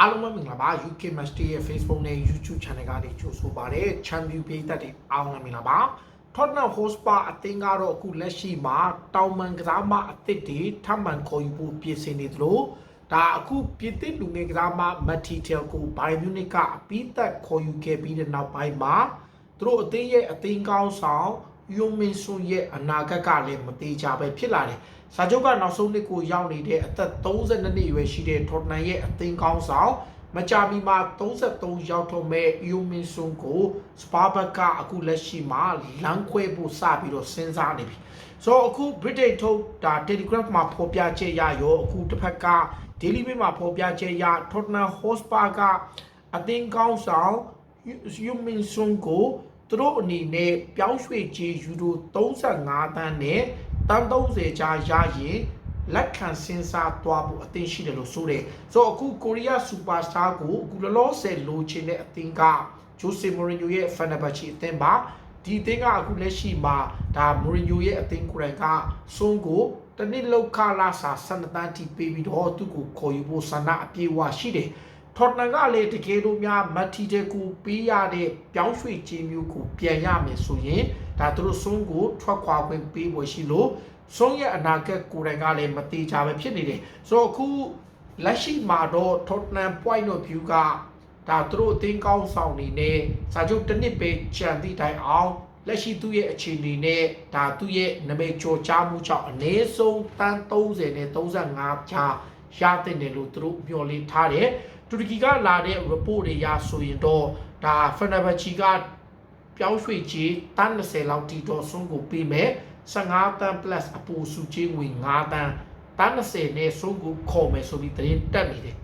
အားလုံးပဲမင်္ဂလာပါ UK Master ရဲ့ Facebook နဲ့ YouTube Channel ကနေကြိုဆိုပါရစေ Champion ပေးသက်တွေအားလုံးပဲမင်္ဂလာပါ Tottenham Hotspur အသင်းကတော့အခုလက်ရှိမှာတောင်ပန်ကစားမအသစ်တွေထပ်မံခေါ်ယူဖို့ပြင်ဆင်နေသလိုဒါအခုပြည်သစ်လူငယ်ကစားမမတ်တီတယ်ကိုဘိုင်မြူနစ်ကအပြီးသက်ခေါ်ယူခဲ့ပြီးတဲ့နောက်ပိုင်းမှာသူတို့အသင်းရဲ့အသင်းကောင်းဆောင် ယုံမင်ဆွန်ရဲ့အနာဂတ်ကလည်းမသေးချပဲဖြစ်လာတယ်။စာချုပ်ကနောက်ဆုံးနှစ်ကိုရောက်နေတဲ့အသက်32နှစ်အရွယ်ရှိတဲ့ Tottenham ရဲ့အသင်းကောင်းဆောင်မကြာမီမှာ33ရောက်တော့မဲ့ယုံမင်ဆွန်ကိုစပါဘတ်ကအခုလက်ရှိမှာလမ်းခွဲဖို့စပြီးတော့စဉ်းစားနေပြီ။ဆိုတော့အခု British ထုတ်ဒါ Telegram မှာဖော်ပြချက်ရရောအခုတစ်ဖက်က Daily Mail မှာဖော်ပြချက်ရ Tottenham Hotspur ကအသင်းကောင်းဆောင်ယုံမင်ဆွန်ကို သူတို့အနေနဲ့ပြောင်းရွှေ့ခြင်းယူရို35တန်းနဲ့တန်း30ကြားရရင်လက်ခံစဉ်းစားသွားဖို့အသင်းရှိတယ်လို့ဆိုတယ်။ဆိုတော့အခုကိုရီးယားစူပါစတာကိုအခုလောလောဆယ်လိုချင်တဲ့အသင်းကဂျိုစီမိုရီညိုရဲ့ဖန်နဘချီအသင်းပါဒီအသင်းကအခုလက်ရှိမှာဒါမိုရီညိုရဲ့အသင်းကိုယ်တိုင်ကစွန်းကိုတနစ်လောက်ခလာစာ12တန်းထိပေးပြီးတော့သူ့ကိုခေါ်ယူဖို့ဆန္ဒအပြေဝရှိတယ်။ ထော်တနန်ကလည်းတကယ်လို့များမတ်တီတဲ့ကိုပေးရတဲ့ပြောင်းရွှေ့ခြင်းမျိုးကိုပြန်ရမယ်ဆိုရင်ဒါသူတို့စွန်းကိုထွက်ခွာခွင့်ပေးဖို့ရှိလို့စွန်းရဲ့အနာဂတ်ကိုယ်တိုင်ကလည်းမသေးချပဲဖြစ်နေတယ်ဆိုတော့အခုလက်ရှိမှာတော့ Tottenham point of view ကဒါသူတို့အသင်းကောင်းဆောင်နေနဲ့စာချုပ်တစ်နှစ်ပဲကြံသည့်တိုင်အောင်လက်ရှိသူ့ရဲ့အခြေအနေနဲ့ဒါသူ့ရဲ့နမိတ်ကြော်ကြားမှုကြောင့်အနည်းဆုံးတန်း30နဲ့35ကြားရတဲ့တယ်လို့သူတို့မျှော်လင့်ထားတယ် တူရကီကလာတဲ့ report တွေရဆိုရင်တော့ဒါ Fenerbahce ကပြောင်းရွှေ့ကြီးတန်း20လောက်တီတော့ဆုံးကိုပေးမယ်15တန်း plus အပူစုချင်းငွေ9တန်းတန်း20နဲ့ဆုံးကိုခေါ်မယ်ဆိုပြီးသတင်းတက်နေတယ်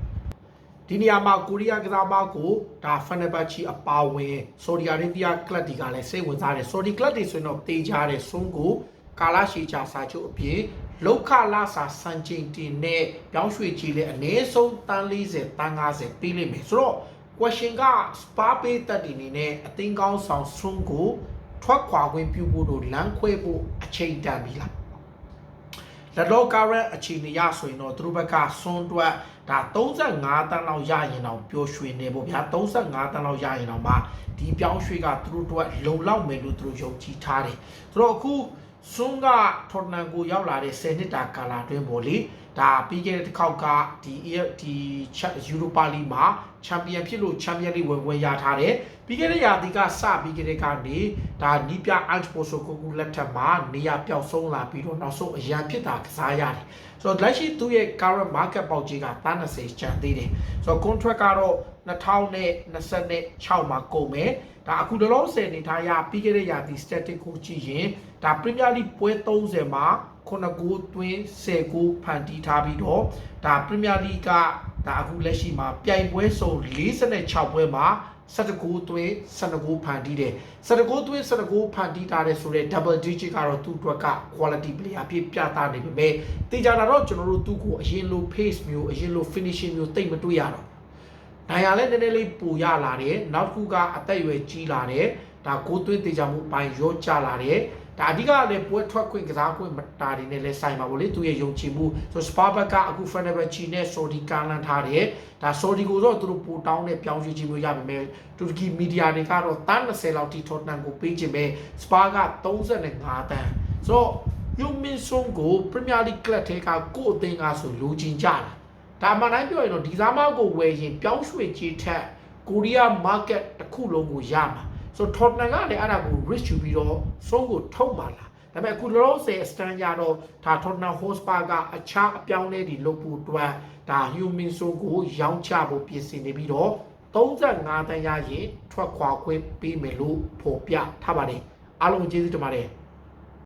ဒီနေရာမှာကိုရီးယားကစားမကိုဒါဖန်နဘချီအပါဝင်ဆော်ဒီအာရေဗျကလပ်တွေကလည်းစိတ်ဝင်စားတယ်ဆော်ဒီကလပ်တွေဆိုရင်တော့တေးကြတဲ့ဆုံးကိုကာလာရှီချာစာချုပ်အပြင် လောက်ခလာစာစံချိန်တင်နဲ့ပြောင်းရွှေ့ကြည့်လဲအနည်းဆုံးတန်း40တန်း50ပြီးလိမ့်မယ်ဆိုတော့ question က spa ပေးတက်တည်နေနဲ့အသင်းကောင်းဆောင်ဆုံးကိုထွက်ခွာခွင့်ပြုဖို့တို့လမ်းခွဲဖို့အချိန်တန်ပြီလားလက်တော့ current အခြေအနေရဆိုရင်တော့သူတို့ဘက်ကဆွန်းတွက်ဒါ35တန်းလောက်ရရင်တော့ပျော်ရွှင်နေပေါ့ဗျာ35တန်းလောက်ရရင်တော့မှဒီပြောင်းရွှေ့ကသူတို့အတွက်လုံလောက်မယ်လို့သူတို့ယုံကြည်ထားတယ်ဆိုတော့အခု ဆွန်းကထော်တနန်ကိုရောက်လာတဲ့10နှစ်တာကာလအတွင်းပေါ့လေ ဒါပြီးခဲ့တဲ့တစ်ခေါက်ကဒီဒီယူရိုပါလီမှာချန်ပီယံဖြစ်လို့ချန်ပီယံလိဝင်ဝင်ရထားတယ်ပြီးခဲ့တဲ့ရာသီကစပြီးခဲ့တဲ့ကနေဒါနီးပြအိုက်ပိုဆိုကိုကူလက်ထက်မှာနေရာပျောက်ဆုံးလာပြီးတော့နောက်ဆုံးအရန်ဖြစ်တာကစားရတယ်ဆိုတော့လက်ရှိသူ့ရဲ့ current market ပေါက်ကြီးက30ကျန်သေးတယ်ဆိုတော့ contract ကတော့2026မှာကုန်မယ်ဒါအခုလောလောဆယ်နေထားရပြီးခဲ့တဲ့ရာသီ static ကိုကြည့်ရင်ဒါ Premier League ပွဲ30မှာ ခုနကူတွင်း10ကူဖန်တီးထားပြီးတော့ဒါ Premier League ကဒါအခုလက်ရှိမှာပြိုင်ပွဲစုံ46ပွဲမှာ19ကူတွင်း19ကူဖန်တီးတယ်19ကူတွင်း19ကူဖန်တီးထားတယ်ဆိုတော့ double digit ကတော့သူ့အတွက်က quality player အဖြစ်ပြသနေပေမဲ့တေချာတာတော့ကျွန်တော်တို့သူ့ကိုအရင်လို pace မျိုးအရင်လို finishing မျိုးတိတ်မတွေ့ရတော့နိုင်ရလဲနည်းနည်းလေးပူရလာတယ်နောက်တစ်ခုကအသက်အရွယ်ကြီးလာတယ်ဒါကိုသွင်းတေချာမှုအပိုင်းရောကျလာတယ် ဒါအဓိကလည်းပွဲထွက်ခွင့်ကစားခွင့်မတာတွေနဲ့လဲဆိုင်ပါဗောလေသူရဲ့ယုံကြည်မှုဆိုစပါဘက်ကအခုဖန်နဘချီနဲ့ဆော်ဒီကန်လန်ထားတယ်ဒါဆော်ဒီကိုတော့သူတို့ပိုတောင်းတဲ့ပြောင်းရွှေ့ခြင်းမျိုးရပါမယ်တူရကီမီဒီယာတွေကတော့တန်း20လောက်ထိထော်တန်ကိုပေးခြင်းပဲစပါက35တန်းဆိုတော့ယူမင်ဆွန်ကိုပရီးမီယာလိကလပ်ထဲကကို့အသင်းကဆိုလူချင်းကြတာဒါမှတိုင်းပြောရင်တော့ဒီစားမကိုဝယ်ရင်ပြောင်းရွှေ့ခြင်းထက်ကိုရီးယား market တစ်ခုလုံးကိုရမှာ ဆိုတော့ Tottenham ကလည်းအဲ့ဒါကို risk ယူပြီးတော့ဆုံးကိုထုတ်ပါလားဒါပေမဲ့အခုလောလောဆယ် stand ရတော့ဒါ Tottenham Hotspur ကအခြားအပြောင်းလဲတွေလုပ်ဖို့အတွက်ဒါ Humin So ကိုရောင်းချဖို့ပြင်ဆင်နေပြီးတော့35တန်းရရင်ထွက်ခွာခွင့်ပေးမယ်လို့ဖော်ပြထားပါတယ်အားလုံးကျေးဇူးတင်ပါတယ်